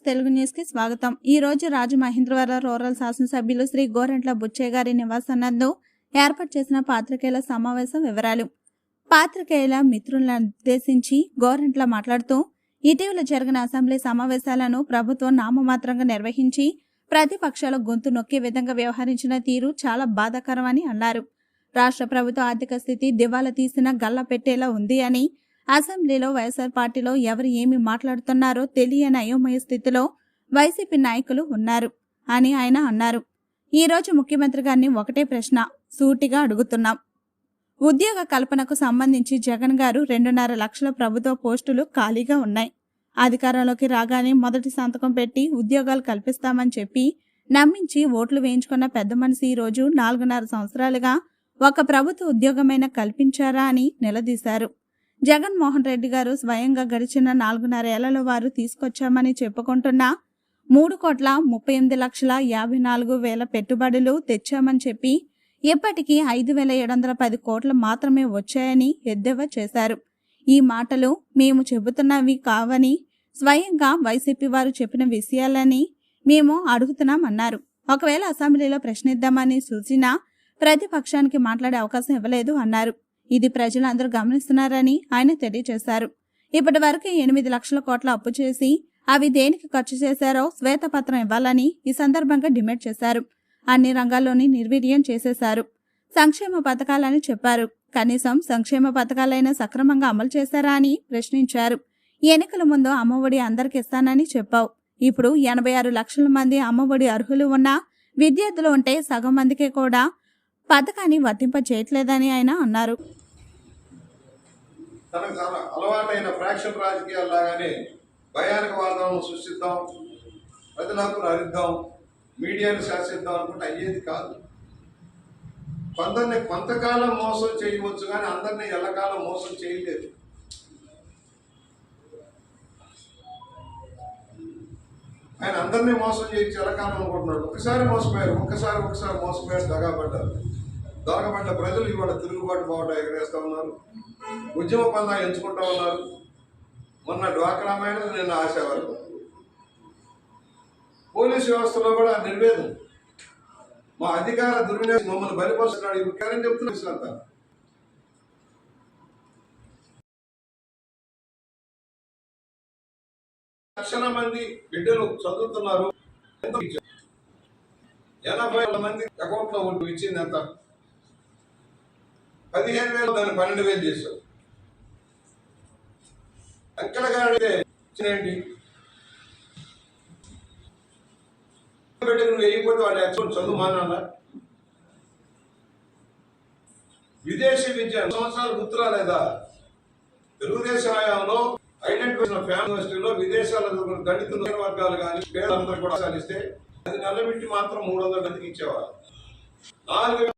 తెలుగు న్యూస్కి స్వాగతం. ఈ రోజు రాజమహేంద్రవరం రూరల్ శాసనసభ్యులు శ్రీ గోరంట్ల బుచ్చయ్య గారి నివాసనందు ఏర్పాటు చేసిన పాత్రికేయుల సమావేశం వివరాలు. పాత్రికేయుల మిత్రులను ఉద్దేశించి గోరంట్ల మాట్లాడుతూ ఇటీవల జరిగిన అసెంబ్లీ సమావేశాలను ప్రభుత్వం నామమాత్రంగా నిర్వహించి ప్రతిపక్షాల గొంతు నొక్కే విధంగా వ్యవహరించిన తీరు చాలా బాధాకరమని అన్నారు. రాష్ట్ర ప్రభుత్వ ఆర్థిక స్థితి దివాలా తీసిన గల్ల పెట్టేలా ఉంది అని అసెంబ్లీలో వైఎస్ఆర్ పార్టీలో ఎవరు ఏమి మాట్లాడుతున్నారో తెలియని అయోమయ స్థితిలో వైసీపీ నాయకులు ఉన్నారు అని ఆయన అన్నారు. ఈ రోజు ముఖ్యమంత్రి గారిని ఒకటే ప్రశ్న సూటిగా అడుగుతున్నాం. ఉద్యోగ కల్పనకు సంబంధించి జగన్ గారు రెండున్నర లక్షల ప్రభుత్వ పోస్టులు ఖాళీగా ఉన్నాయి. అధికారంలోకి రాగానే మొదటి సంతకం పెట్టి ఉద్యోగాలు కల్పిస్తామని చెప్పి నమ్మించి ఓట్లు వేయించుకున్న పెద్ద మనిషి ఈరోజు రోజు నాలుగున్నర సంవత్సరాలుగా ఒక ప్రభుత్వ ఉద్యోగమైనా కల్పించారా అని నిలదీశారు. జగన్మోహన్ రెడ్డి గారు స్వయంగా గడిచిన నాలుగున్నర ఏళ్ళలో వారు తీసుకొచ్చామని చెప్పుకుంటున్న మూడు కోట్ల ముప్పై ఎనిమిది లక్షల యాభై నాలుగు వేల పెట్టుబడులు తెచ్చామని చెప్పి ఇప్పటికీ ఐదు వేల ఏడు వందల పది కోట్లు మాత్రమే వచ్చాయని ఎద్దేవా చేశారు. ఈ మాటలు మేము చెబుతున్నవి కావని స్వయంగా వైసీపీ వారు చెప్పిన విషయాలని మేము అడుగుతున్నామన్నారు. ఒకవేళ అసెంబ్లీలో ప్రశ్నిద్దామని సూచినా ప్రతిపక్షానికి మాట్లాడే అవకాశం ఇవ్వలేదు అన్నారు. ఇది ప్రజలందరూ గమనిస్తున్నారని ఆయన తెలియజేశారు. ఇప్పటి వరకు ఎనిమిది లక్షల కోట్ల అప్పు చేసి అవి దేనికి ఖర్చు చేశారో శ్వేతపత్రం ఇవ్వాలని ఈ సందర్భంగా డిమాండ్ చేశారు. అన్ని రంగాల్లోని నిర్వీర్యం చేసేశారు. సంక్షేమ పథకాలని చెప్పారు. కనీసం సంక్షేమ పథకాలైనా సక్రమంగా అమలు చేశారా అని ప్రశ్నించారు. ఎన్నికల ముందు అమ్మఒడి అందరికి ఇస్తానని చెప్పావు. ఇప్పుడు ఎనభై ఆరు లక్షల మంది అమ్మఒడి అర్హులు ఉన్న విద్యార్థులు ఉంటే సగం మందికి కూడా పథకాన్ని వర్తింప చేయట్లేదని ఆయన అన్నారు. తనకు చాలా అలవాటైన ఫ్రాక్షన్ రాజకీయాలు లాగానే భయానక వాతావరణం సృష్టిద్దాం ప్రజల హక్కులు హరిద్దాం మీడియాను శాసిద్దాం అనుకుంటే అయ్యేది కాదు. కొందరిని కొంతకాలం మోసం చేయవచ్చు కానీ అందరినీ ఎల్లకాలం మోసం చేయలేదు. ఆయన అందరినీ మోసం చేయించి ఎల్లకాలం అనుకుంటున్నాడు. ఒకసారి మోసపోయారు ఒక్కసారి ఒకసారి మోసపోయారు దగాపడ్డారు. దొరకబడ్డ ప్రజలు ఇవాళ తిరుగుబాటు బాట ఎగరేస్తూ ఉన్నారు. ఉద్యమ పందా ఎంచుకుంటా ఉన్నారు. మొన్న డ్వాక్రామైన నిన్న ఆశావారు పోలీస్ వ్యవస్థలో కూడా నిర్వేదం. మా అధికార దుర్వినియోగం మమ్మల్ని బలిపరుస్తున్నాడు ఇప్పుడు కరెంట్ చెప్తున్నారు అంతా లక్షల మంది బిడ్డలు చదువుతున్నారు. ఎనభై వేల మంది అకౌంట్లో ఓటు ఇచ్చింది ఎంత? పదిహేను వేలు దాన్ని పన్నెండు వేలు చేశారు. అక్కడ గాడితే ఏంటి బిడ్డకు నువ్వు వేయకపోతే వాడు యాక్చువల్ చదువు మానాలా విదేశీ విద్య సంవత్సరాలు గుర్తురాలేదా? తెలుగుదేశం హయాంలో ఐడెంటిఫై ఫ్యామిలీ యూనివర్సిటీలో విదేశాల దళిత వర్గాలు కానీ పేదలందరూ కూడా సాధిస్తే అది నల్లబిట్టి మాత్రం మూడు వందల మందికి ఇచ్చేవారు నాలుగు